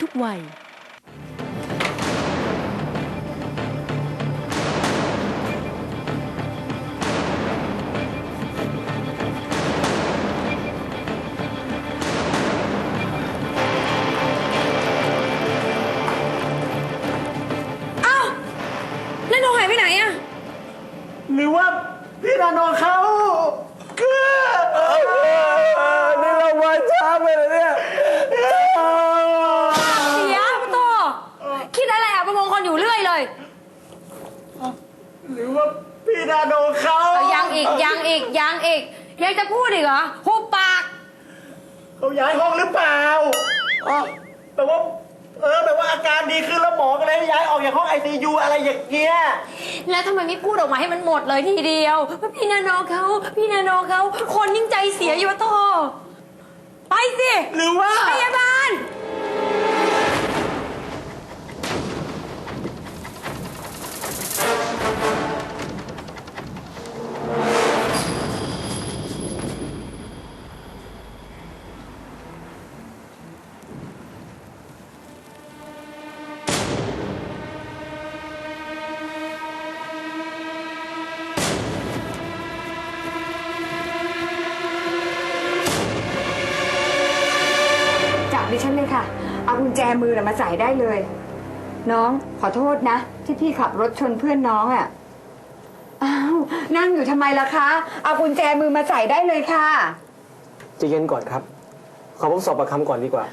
ทุกวัยแล้วน้องหายไปไหนอะหรือว่าพี่นาโนเขาเกลือนี่เรามาช้าไปเลยเนี่ย เสียปะโตคิดอะไรอะประมงคนอยู่เรื่อยเลย หรือว่าพี่นาโนเขาเอายังอีกยังอีกยังอีกยังจะพูดอีกเหรอหุบปาก เขาย้ายห้องหรือเปล่าอ๋อแปลว่า เออแปลว่าอาการดีขึ้นแล้วหมอก็เลยให้ย้ายออกจากห้องไอซียูอะไรอย่างเงี้ย แล้วทำไมไม่พูดออกมาให้มันหมดเลยทีเดียวว่าพี่นาโนเขาพี่นาโนเขาคนยิ่งใจเสียอยู่ปะโตไปสิหรือว่า พยาบาล แจมือน่ะมาใส่ได้เลย น้องขอโทษนะ ที่พี่ขับรถชนเพื่อนน้องอะ่ะอ้าวนั่งอยู่ทำไมล่ะคะ เอากุญแจมือมาใส่ได้เลยค่ะ ใจะเย็นก่อนครับ ขอผมสอบประคำก่อนดีกว่า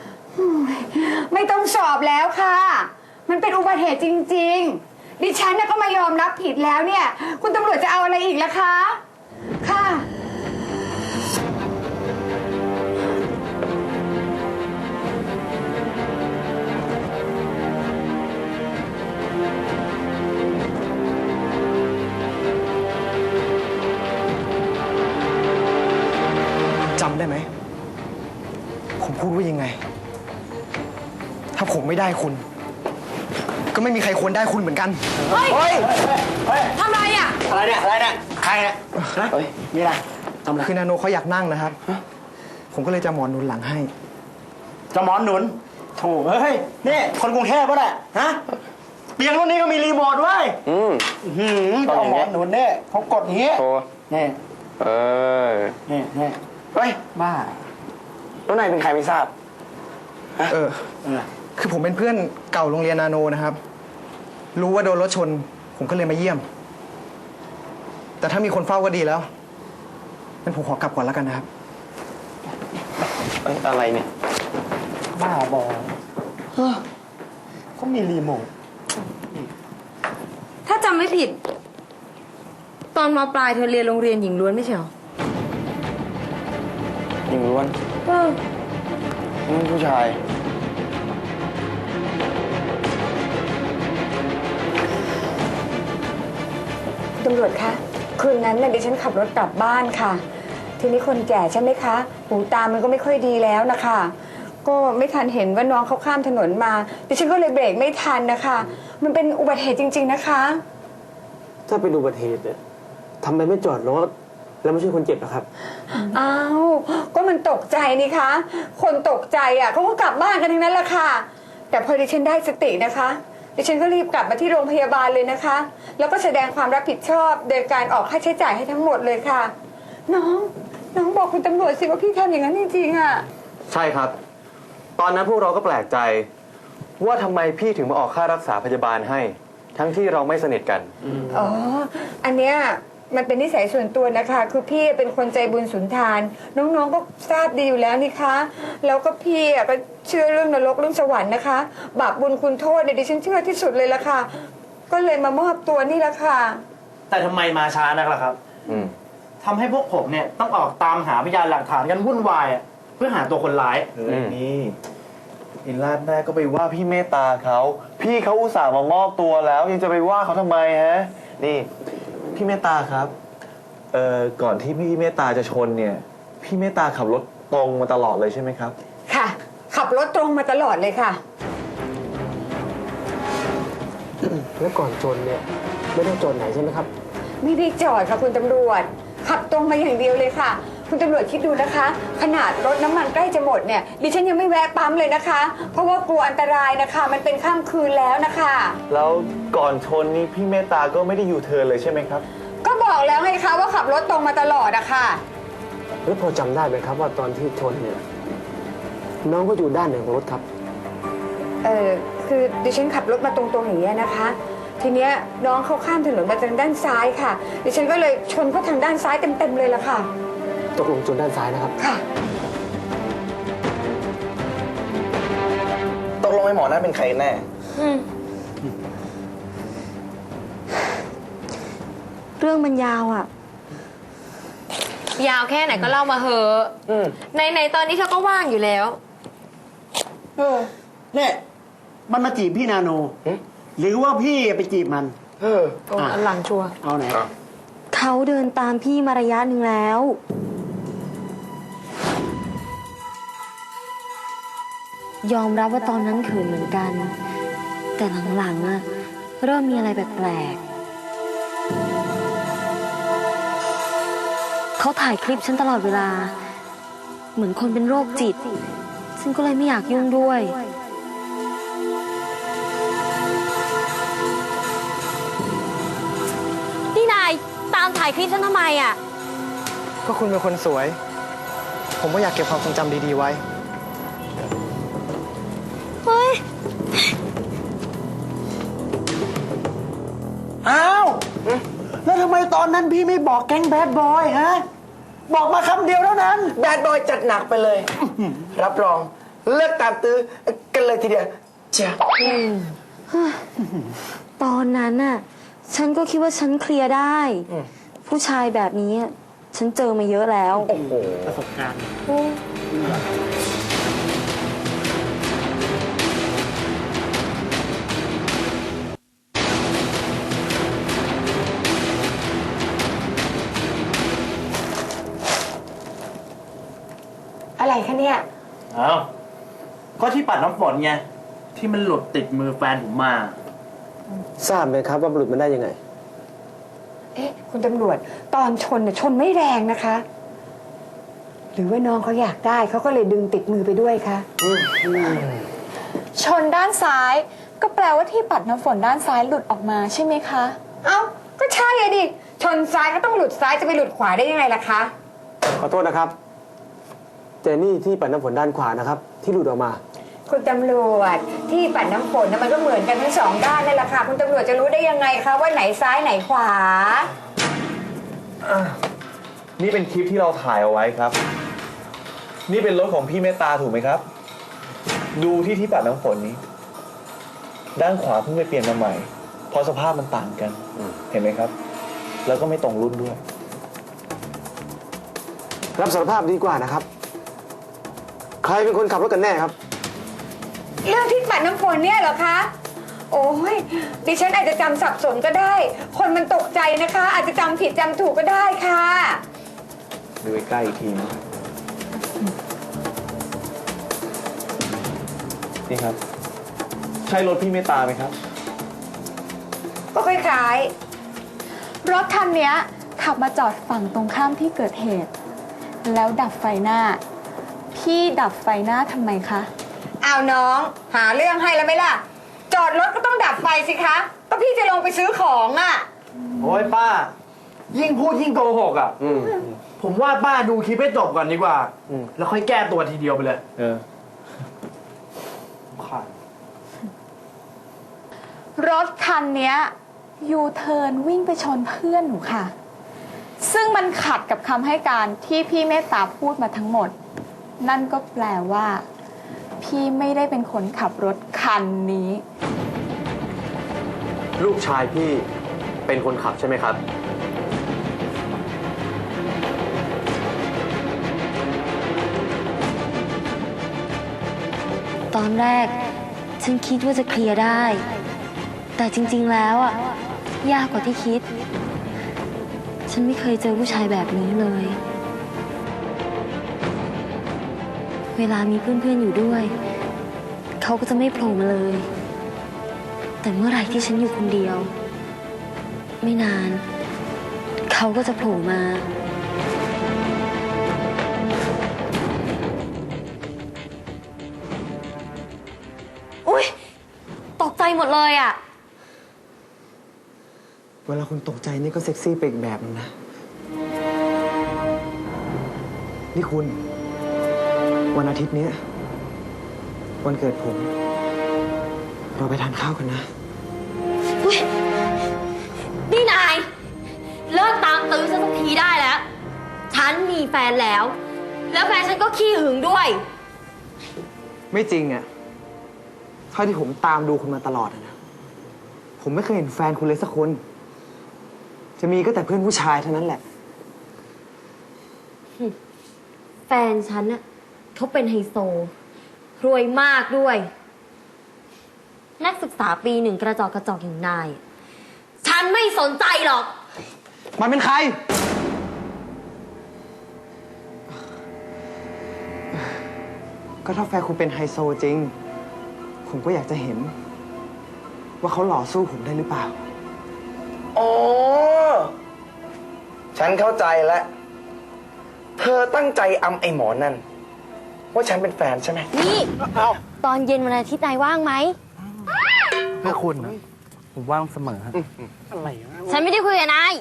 ไม่ต้องสอบแล้วค่ะ มันเป็นอุบัติเหตุจริง ๆ ดิฉันน่ะก็มายอมรับผิดแล้วเนี่ย คุณตำรวจจะเอาอะไรอีกล่ะคะ ค่ะ ได้ไหม ผมพูดว่ายังไง ถ้าผมไม่ได้คุณ ก็ไม่มีใครควรได้คุณเหมือนกัน เฮ้ย เฮ้ย เฮ้ย ทำไรอะอะไรเนี่ย อะไรเนี่ย ใครเนี่ยเฮ้ย มีอะไรทำอะไร คือนาโนเขาอยากนั่งนะครับ ผมก็เลยจะหมอนหนุนหลังให้ จะหมอนหนุนโถเฮ้ย นี่ คนกรุงเทพปะเนี่ยฮะเตียงรุ่นนี้ก็มีรีโมทด้วยอืมหืมจะเอาหมอนหนุนเนี่ยเขากดอย่างงี้โทรนี่ เออนี่นี่ เฮ้ย บ้า แล้วนายเป็นใครไม่ทราบเออเออ คือผมเป็นเพื่อนเก่าโรงเรียนนาโนนะครับ รู้ว่าโดนรถชน ผมก็เลยมาเยี่ยม แต่ถ้ามีคนเฝ้าก็ดีแล้วงั้นผมขอกลับก่อนแล้วกันนะครับเอ้ยอะไรเนี่ย บ้าบอเฮ้อเขามีรีโมท ถ้าจำไม่ผิด ตอนมปลายเธอเรียนโรงเรียนหญิงล้วนไม่ใช่เหรอห ญิงล้วนเออนั่นผู้ชาย ตำรวจคะ คืนนั้นน่ะดิฉันขับรถกลับบ้านค่ะ ทีนี้คนแก่ใช่ไหมคะ หูตามันก็ไม่ค่อยดีแล้วนะคะ ก็ไม่ทันเห็นว่าน้องเขาข้ามถนนมา ดิฉันก็เลยเบรกไม่ทันนะคะ มันเป็นอุบัติเหตุจริง ๆ นะคะ ถ้าเป็นอุบัติเหตุเนี่ยทำไมไม่จอดรถ แล้วไม่ช่วยคนเจ็บนะครับ อ้าว ก็มันตกใจนี่คะ คนตกใจอะเขาก็กลับบ้านกันทั้งนั้นแหละค่ะ แต่พอดิฉันได้สตินะคะ ดิฉันก็รีบกลับมาที่โรงพยาบาลเลยนะคะ แล้วก็แสดงความรับผิดชอบ โดยการออกค่าใช้จ่ายให้ทั้งหมดเลยค่ะ น้อง น้องบอกคุณตำรวจสิว่าพี่ทำอย่างนั้นจริงๆอะ ใช่ครับ ตอนนั้นพวกเราก็แปลกใจ ว่าทำไมพี่ถึงมาออกค่ารักษาพยาบาลให้ ทั้งที่เราไม่สนิทกัน อ๋อ อันเนี้ย มันเป็นนิสัยส่วนตัวนะคะ คือพี่เป็นคนใจบุญสุนทาน น้องๆก็ทราบดีอยู่แล้วนี่คะแล้วก็พี่อะก็เชื่อเรื่องนรกเรื่องสวรรค์นะคะบาปบุญคุณโทษเนี่ยดิฉันเชื่อที่สุดเลยละค่ะ ก็เลยมามอบตัวนี่ละค่ะ แต่ทำไมมาช้านักล่ะครับอืมทำให้พวกผมเนี่ยต้องออกตามหาพยานหลักฐานกันวุ่นวายอะเพื่อหาตัวคนร้ายอืมนี่อินลาดหน้าก็ไปว่าพี่เมตตาเขา พี่เขาอุตส่าห์มามอบตัวแล้วยังจะไปว่าเขาทำไมฮะ นี่ พี่เมตตาครับ เอ่อ ก่อนที่พี่เมตตาจะชนเนี่ย พี่เมตตาขับรถตรงมาตลอดเลยใช่ไหมครับ ค่ะ ขับรถตรงมาตลอดเลยค่ะ แล้วก่อนชนเนี่ยไม่ได้จอดไหนใช่ไหมครับ ไม่ได้จอดค่ะคุณตำรวจ ขับตรงมาอย่างเดียวเลยค่ะ คุณตำรวจคิดดูนะคะ ขนาดรถน้ำมันใกล้จะหมดเนี่ยดิฉันยังไม่แวะปั๊มเลยนะคะ เพราะว่ากลัวอันตรายนะคะ มันเป็นข้ามคืนแล้วนะคะ แล้วก่อนชนนี่พี่เมตตาก็ไม่ได้อยู่เทิร์นเลยใช่ไหมครับ ก็บอกแล้วไงคะว่าขับรถตรงมาตลอดอะค่ะแล้วพอจำได้ไหมครับว่าตอนที่ชนเนี่ยน้องก็อยู่ด้านไหนของรถครับ เออคือดิฉันขับรถมาตรงๆอย่างนี้ยนะคะ ทีเนี้ยน้องเขาข้ามถนนมาทางด้านซ้ายค่ะ ดิฉันก็เลยชนเขาทางด้านซ้ายเต็มๆเลยละค่ะ ตกลงชนด้านซ้ายนะครับ ค่ะ ตกลงไอ้หมอนั่นเป็นใครแน่ เรื่องมันยาวอะ ยาวแค่ไหนก็เล่ามาเหอะในในๆตอนนี้เธอก็ว่างอยู่แล้ว เออ เนี่ยมันมาจีบพี่นาโนหรือว่าพี่ไปจีบมัน เออโอ้อันหลังชัวร์ เอาไหน เขาเดินตามพี่มาระยะหนึ่งแล้ว ยอมรับว่าตอนนั้นเขินเหมือนกัน แต่หลังๆอะเริ่มมีอะไรแปลกๆเขาถ่ายคลิปฉันตลอดเวลา เหมือนคนเป็นโรคจิต ฉันก็เลยไม่อยากยุ่งด้วย นี่นายตามถ่ายคลิปฉันทำไมอะก็คุณเป็นคนสวย ผมก็อยากเก็บความทรงจำดีๆไว้ แล้วทำไมตอนนั้นพี่ไม่บอกแก๊งแบดบอยฮะ บอกมาคำเดียวเท่านั้น แบดบอยจัดหนักไปเลย รับรองเลิกตามตื้อกันเลยทีเดียวจ้ะตอนนั้นน่ะ ฉันก็คิดว่าฉันเคลียร์ได้ ผู้ชายแบบนี้อะฉันเจอมาเยอะแล้วประสบการณ์ คะเนี่ย อ้าวก็ที่ปัดน้ำฝนไง ที่มันหลุดติดมือแฟนผมมา ทราบไหมครับว่าหลุดมันได้ยังไง เอ๊ะ คุณตำรวจ ตอนชนเนี่ยชนไม่แรงนะคะ หรือว่าน้องเขาอยากได้เขาก็เลยดึงติดมือไปด้วยคะชนด้านซ้าย ก็แปลว่าที่ปัดน้ำฝนด้านซ้ายหลุดออกมาใช่ไหมคะ เอ้า ก็ใช่อะดิ ชนซ้ายก็ต้องหลุดซ้ายจะไปหลุดขวาได้ยังไงล่ะคะ ขอโทษนะครับ แต่นี่ที่ปัดน้ำฝนด้านขวานะครับ ที่หลุดออกมา คุณตำรวจที่ปัดน้ำฝนน่ะมันก็เหมือนกันทั้งสองด้านนั่นแหละค่ะ คุณตำรวจจะรู้ได้ยังไงคะว่าไหนซ้ายไหนขวานี่เป็นคลิปที่เราถ่ายเอาไว้ครับ นี่เป็นรถของพี่เมตตาถูกไหมครับ ดูที่ที่ปัดน้ำฝนนี้ ด้านขวาเพิ่งไปเปลี่ยนมาใหม่ เพราะสภาพมันต่างกันเห็นไหมครับ แล้วก็ไม่ตรงรุ่นด้วย รับสารภาพดีกว่านะครับ ใครเป็นคนขับรถกันแน่ครับ เรื่องที่ปัดน้ำฝนเนี่ยเหรอคะ โอ้ยดิฉันอาจจะจำสับสนก็ได้ คนมันตกใจนะคะ อาจจะจำผิดจำถูกก็ได้ค่ะ ดูใกล้ๆอีกทีนึงนี่ครับ ใช่รถพี่เมตตาไหมครับ ก็คล้ายรถคันเนี้ยขับมาจอดฝั่งตรงข้ามที่เกิดเหตุ แล้วดับไฟหน้า พี่ดับไฟหน้าทำไมคะๆเอาน้องหาเรื่องให้แล้วไหมล่ะ จอดรถก็ต้องดับไฟสิคะ ก็พี่จะลงไปซื้อของอะ โอ้ยป้า ยิ่งพูดยิ่งโกหกอะ อืม ผมว่าป้าดูคลิปให้จบก่อนดีกว่าแล้วค่อยแก้ตัวทีเดียวไปเลยเออ ขาดรถคันเนี้ยยูเทิร์นวิ่งไปชนเพื่อนหนูค่ะ ซึ่งมันขัดกับคำให้การที่พี่เมตตาพูดมาทั้งหมด นั่นก็แปลว่า พี่ไม่ได้เป็นคนขับรถคันนี้ ลูกชายพี่เป็นคนขับใช่ไหมครับ ตอนแรก ฉันคิดว่าจะเคลียร์ได้ แต่จริง ๆ แล้วอะ ยากกว่าที่คิด ฉันไม่เคยเจอผู้ชายแบบนี้เลย เวลามีเพื่อนๆอยู่ด้วย เขาก็จะไม่โผล่มาเลย แต่เมื่อไหร่ที่ฉันอยู่คนเดียว ไม่นาน เขาก็จะโผล่มาอุ้ยตกใจหมดเลยอะเวลาคุณตกใจนี่ก็เซ็กซี่ไปอีกแบบนึงนะ นี่คุณ วันอาทิตย์เนี้ยวันเกิดผม เราไปทานข้าวกันนะ นี่นาย เลิกตามตื้อฉันสักทีได้แล้ว ฉันมีแฟนแล้ว แล้วแฟนฉันก็ขี้หึงด้วย ไม่จริงอะ่ะเท่าที่ผมตามดูคุณมาตลอดอะนะ ผมไม่เคยเห็นแฟนคุณเลยสักคน จะมีก็แต่เพื่อนผู้ชายเท่านั้นแหละ แฟนฉันน่ะ เขาเป็นไฮโซ รวยมากด้วย นักศึกษาปีหนึ่งกระจอกกระจอกอย่างนาย ฉันไม่สนใจหรอก มันเป็นใคร ก็ถ้าแฟนคุณเป็นไฮโซจริง ผมก็อยากจะเห็น ว่าเขาหล่อสู้ผมได้หรือเปล่า อ๋อ ฉันเข้าใจแล้ว เธอตั้งใจอำไอ้หมอนั่น ว่าฉันเป็นแฟนใช่ไหมนี่ตอนเย็นวันอาทิตย์นายว่างไหมเพื่อคุณนะผมว่างเสมอฮะฉันไม่ได้คุยกับนาย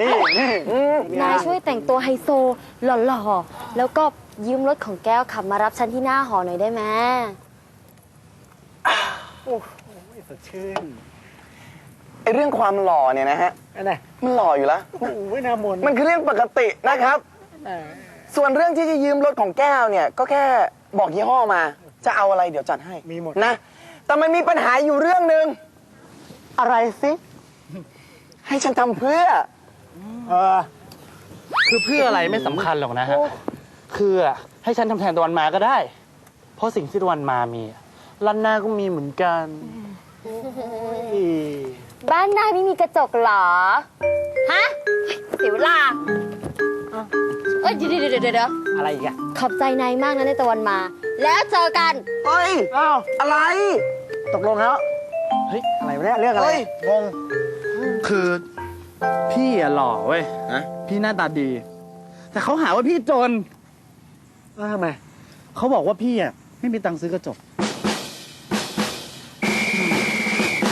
นี่นี่นายช่วยแต่งตัวไฮโซหล่อๆแล้วก็ยืมรถของแก้วขับมารับฉันที่หน้าหอหน่อยได้ไหมสดชื่นไอ้เรื่องความหล่อเนี่ยนะฮะ อะไรมันหล่ออยู่แล้ว โอ้ยหน้ามนต์มันคือเรื่องปกตินะครับ ส่วนเรื่องที่จะยืมรถของแก้วเนี่ย ก็แค่บอกยี่ห้อมา จะเอาอะไรเดี๋ยวจัดให้มีหมด นะ แต่มันมีปัญหาอยู่เรื่องหนึ่งอะไรสิให้ฉันทำเพื่อ เออ คือเพื่ออะไรไม่สำคัญหรอกนะฮะ คืออะให้ฉันทำแทนตะวันมาก็ได้ เพราะสิ่งที่ตะวันมามีอะลันนาก็มีเหมือนกันโอ้ย บ้านนายไม่มีกระจกเหรอ ฮะเสียเวลาเอ้ ยเดี๋ยวเดี๋ยวเดี๋ยวเดี๋ยวอะไรอีกอะขอบใจนายมากนะในตะวันมา แล้วเจอกัน เฮ้ย อ้าวอะไร ตกลงแล้ว เฮ้ย อะไรวะเนี่ยเรื่องอะไร เฮ้ย งง คือพี่อะหล่อเว้ย ฮะ พี่หน้าตาดี แต่เขาหาว่าพี่จนว่าทำไมเขาบอกว่าพี่อะไม่มีตังค์ซื้อกระจก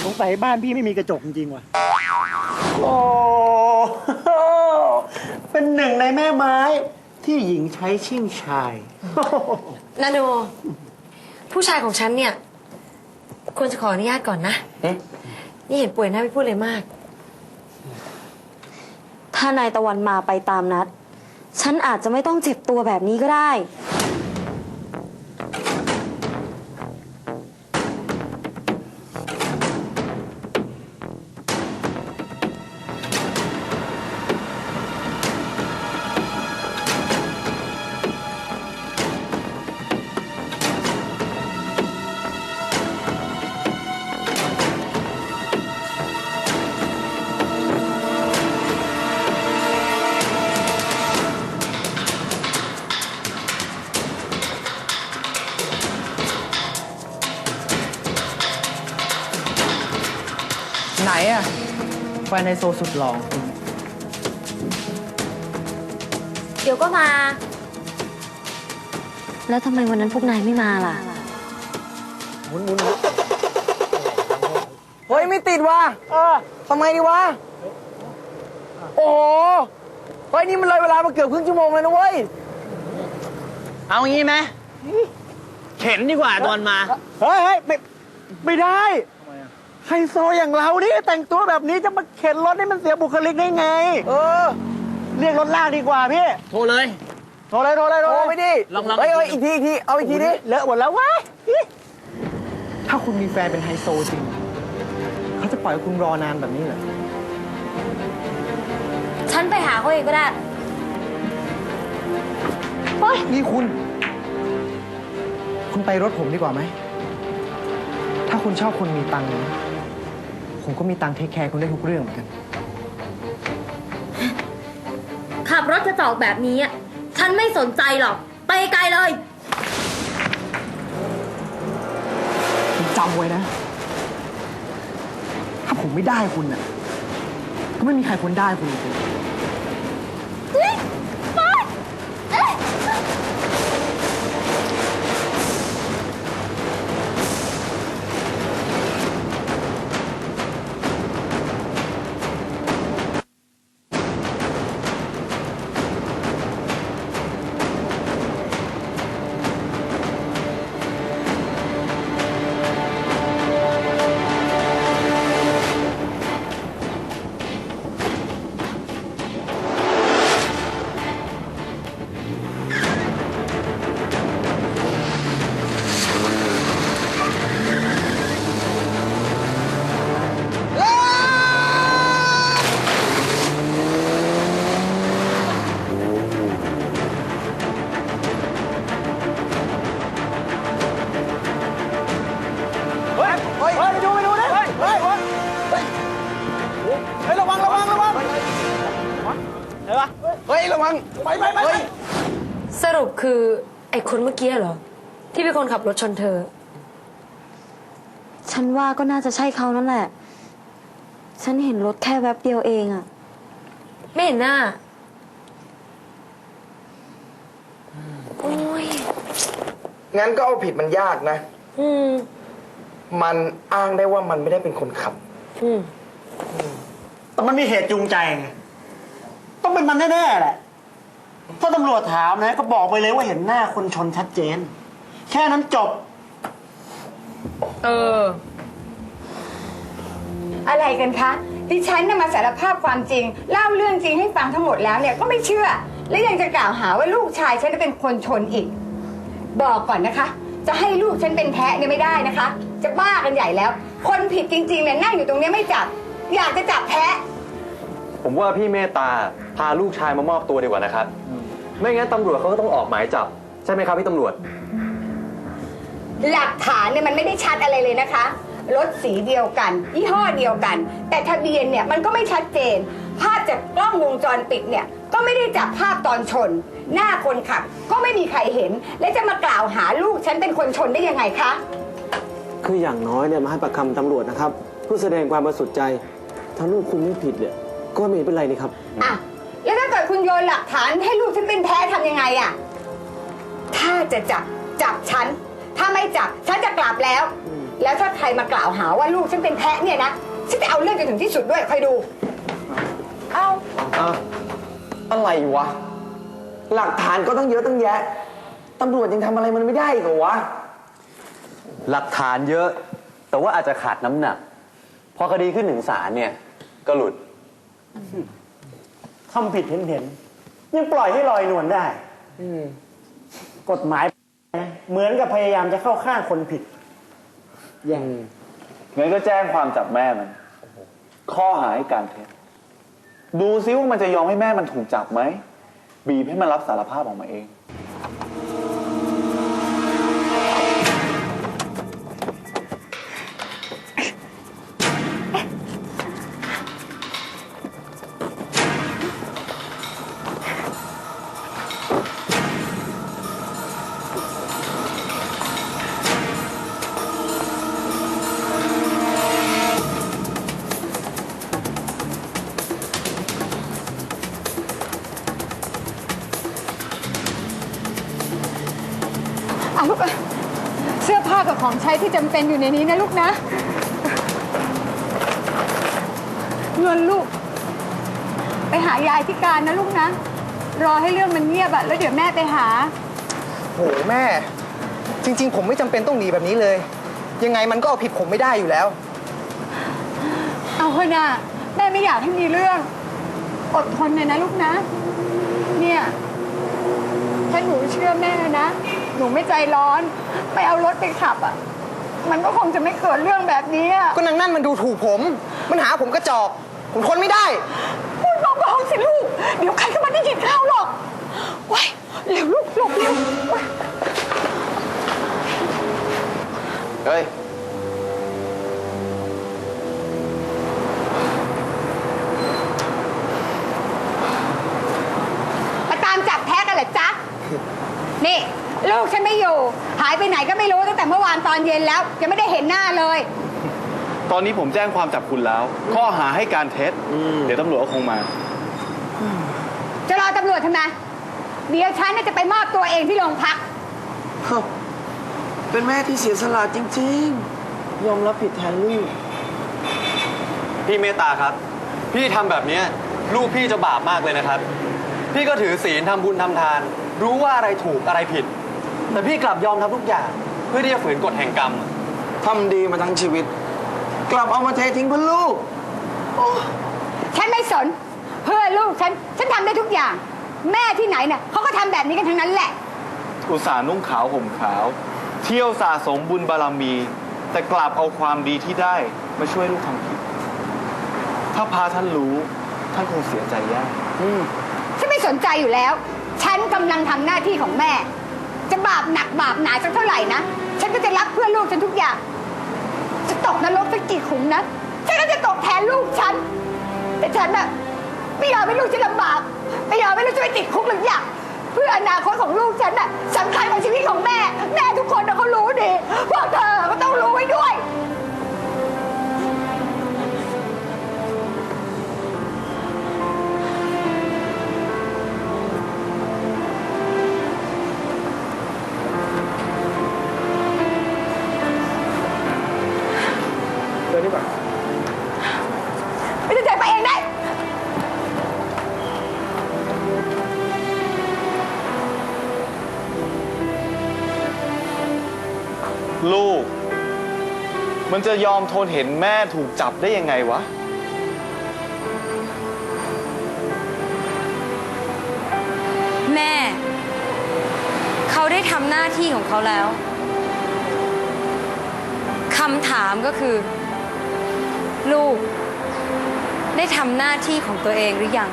สงสัยบ้านพี่ไม่มีกระจกจริงๆว่ะ โอ้ เป็นหนึ่งในแม่ไม้ที่หญิงใช้ชิ่งชาย นาโน ผู้ชายของฉันเนี่ย ควรจะขออนุญาตก่อนนะนี่เห็นป่วยหน้าไม่พูดเลยมาก ถ้านายตะวันมาไปตามนัด ฉันอาจจะไม่ต้องเจ็บตัวแบบนี้ก็ได้ อะแฟนไฮโซสุดหล่อเดี๋ยวก็มา แล้วทำไมวันนั้นพวกนายไม่มาล่ะเฮ้ย ไม่ติดว่ะทำไมดีวะ โอ้โหเฮ้ย นี่มันเลยเวลามาเกือบครึ่งชั่วโมงเลยนะเว้ย เอางี้ไหมเข็นดีกว่าตอนมา เฮ้ยเฮ้ยไม่ไม่ได้ ไฮโซอย่างเรานี่แต่งตัวแบบนี้จะมาเข็นรถให้มันเสียบุคลิกได้ไง เออ เรียกรถลากดีกว่าพี่ โทรเลย โทรเลย โทรเลยโทรเลยไปดิลองๆ เฮ้ยเฮ้ยอีกทีอีกทีเอาอีกทีดิเลอะหมดแล้ววะถ้าคุณมีแฟนเป็นไฮโซจริง เขาจะปล่อยให้คุณรอนานแบบนี้เหรอ ฉันไปหาเขาเองก็ได้ นี่คุณ คุณไปรถผมดีกว่าไหม ถ้าคุณชอบคนมีตังค์นะ ผมก็มีตังค์เทคแคร์คุณได้ทุกเรื่องเหมือนกัน ขับรถกระจอกแบบนี้อะฉันไม่สนใจหรอก ไปไกลเลยคุณจำไว้นะ ถ้าผมไม่ได้คุณน่ะก็ไม่มีใครควรได้คุณจริงร บรถชนเธอ ฉันว่าก็น่าจะใช่เขานั่นแหละ ฉันเห็นรถแค่แวบเดียวเองอะไม่เห็นหน้า โอ้ย งั้นก็เอาผิดมันยากนะ อืม มันอ้างได้ว่ามันไม่ได้เป็นคนขับ อืม แต่มันมีเหตุจูงใจไงต้องเป็นมันแน่ๆแหละ ถ้าตำรวจถามนะ ก็บอกไปเลยว่าเห็นหน้าคนชนชัดเจน แค่นั้นจบ เออ อะไรกันคะ ดิฉันน่ะมาสารภาพความจริง เล่าเรื่องจริงให้ฟังทั้งหมดแล้วเนี่ยก็ไม่เชื่อ และยังจะกล่าวหาว่าลูกชายฉันเป็นคนชนอีก บอกก่อนนะคะ จะให้ลูกฉันเป็นแพ้เนี่ยไม่ได้นะคะ จะบ้ากันใหญ่แล้ว คนผิดจริงๆเนี่ยนั่งอยู่ตรงเนี้ยไม่จับ อยากจะจับแพ้ผมว่าพี่เมตตาพาลูกชายมามอบตัวดีกว่านะครับ ไม่งั้นตำรวจเขาก็ต้องออกหมายจับ ใช่ไหมครับพี่ตำรวจ หลักฐานเนี่ยมันไม่ได้ชัดอะไรเลยนะคะรถสีเดียวกัน ยี่ห้อเดียวกัน แต่ทะเบียนเนี่ยมันก็ไม่ชัดเจน ภาพจากกล้องวงจรปิดเนี่ยก็ไม่ได้จับภาพตอนชน หน้าคนขับก็ไม่มีใครเห็น และจะมากล่าวหาลูกฉันเป็นคนชนได้ยังไงคะ คืออย่างน้อยเนี่ยมาให้ปากคำตำรวจนะครับเพื่อแสดงความบริสุทธิ์ใจ ถ้าลูกคุณไม่ผิดเนี่ยก็ไม่เป็นไรนี่ครับ อะ แล้วถ้าเกิดคุณโยนหลักฐานให้ลูกฉันเป็นแพ้ทำยังไงอะ ถ้าจะจับจับฉัน ถ้าไม่จับฉันจะกลับแล้ว แล้วถ้าใครมากล่าวหาว่าลูกฉันเป็นแพ้เนี่ยนะฉันจะเอาเรื่องจนถึงที่สุดด้วยคอยดู เอาอะไรวะ หลักฐานก็ต้องเยอะตั้งแยะตำรวจยังทำอะไรมันไม่ได้อีกเหรอวะ หลักฐานเยอะ แต่ว่าอาจจะขาดน้ำหนัก พอคดีขึ้นถึงศาลเนี่ย ก็หลุด ทำผิดเห็นเห็นๆยังปล่อยให้ลอยนวลได้กฎหมายนะ เหมือนกับพยายามจะเข้าข้างคนผิด อย่างงั้นก็แจ้งความจับแม่มัน ข้อหาให้การเท็จดูซิว่ามันจะยอมให้แม่มันถูกจับไหม บีบให้มันรับสารภาพออกมาเอง ที่จำเป็นอยู่ในนี้นะลูกนะ เงินลูก ไปหายายที่การนะลูกนะ รอให้เรื่องมันเงียบอะแล้วเดี๋ยวแม่ไปหา โหแม่ จริง ๆ ผมไม่จำเป็นต้องหนีแบบนี้เลย ยังไงมันก็เอาผิดผมไม่ได้อยู่แล้ว เอาเถอะนะแม่ไม่อยากให้มีเรื่อง อดทนหน่อยนะลูกนะ เนี่ยถ้าหนูเชื่อแม่นะ หนูไม่ใจร้อน ไปเอารถไปขับอะ มันก็คงจะไม่เกิดเรื่องแบบนี้อะก็นางนั่นมันดูถูกผม มันหาผมกระจอก ผมทนไม่ได้ พูดเบาๆสิลูก เดี๋ยวใครก็มาได้ยินเข้าหรอกไว้เร็วลูกหลบเร็วไว้เฮ้ย มาตามจับแพ้กันเหรอจ๊ะ นี่ ลูกฉันไม่อยู่ หายไปไหนก็ไม่รู้ตั้งแต่เมื่อวานตอนเย็นแล้วยังไม่ได้เห็นหน้าเลย ตอนนี้ผมแจ้งความจับคุณแล้ว ข้อหาให้การเท็จ เดี๋ยวตำรวจก็คงมา จะรอตำรวจทำไมเดี๋ยวฉันน่ะจะไปมอบตัวเองที่โรงพัก เป็นแม่ที่เสียสละจริงๆ ยอมรับผิดแทนลูก พี่เมตตาครับ พี่ทำแบบเนี้ยลูกพี่จะบาปมากเลยนะครับ พี่ก็ถือศีลทำบุญทำทาน รู้ว่าอะไรถูกอะไรผิด แต่พี่กลับยอมทำทุกอย่าง เพื่อที่จะฝืนกฎแห่งกรรมทำดีมาทั้งชีวิต กลับเอามาเททิ้งเพื่อลูก ฉันไม่สน เพื่อลูกฉัน ฉันทำได้ทุกอย่าง แม่ที่ไหนเนี่ยเขาก็ทำแบบนี้กันทั้งนั้นแหละ อุตส่าห์นุ่งขาวห่มขาว เที่ยวสะสมบุญบารมี แต่กลับเอาความดีที่ได้มาช่วยลูกทำผิด ถ้าพาท่านรู้ท่านคงเสียใจแย่ ฉันไม่สนใจอยู่แล้ว ฉันกำลังทำหน้าที่ของแม่ จะบาปหนักบาปหนาสักเท่าไหร่นะ ฉันก็จะรักเพื่อลูกฉันทุกอย่าง จะตกนรกสักกี่ขุมนะฉันก็จะตกแทนลูกฉัน แต่ฉันน่ะไม่ยอมให้ลูกฉันลำบาก ไม่ยอมให้ลูกฉันไปติดคุกหรือยังเพื่ออนาคตของลูกฉันน่ะสำคัญกว่าชีวิตของแม่ แม่ทุกคนน่ะเขารู้ดีพวกเธอก็ต้องรู้ไว้ด้วยันจะยอมทนเห็นแม่ถูกจับได้ยังไงวะ แม่ เขาได้ทำหน้าที่ของเขาแล้วคำถามก็คือ ลูก ได้ทำหน้าที่ของตัวเองหรือยัง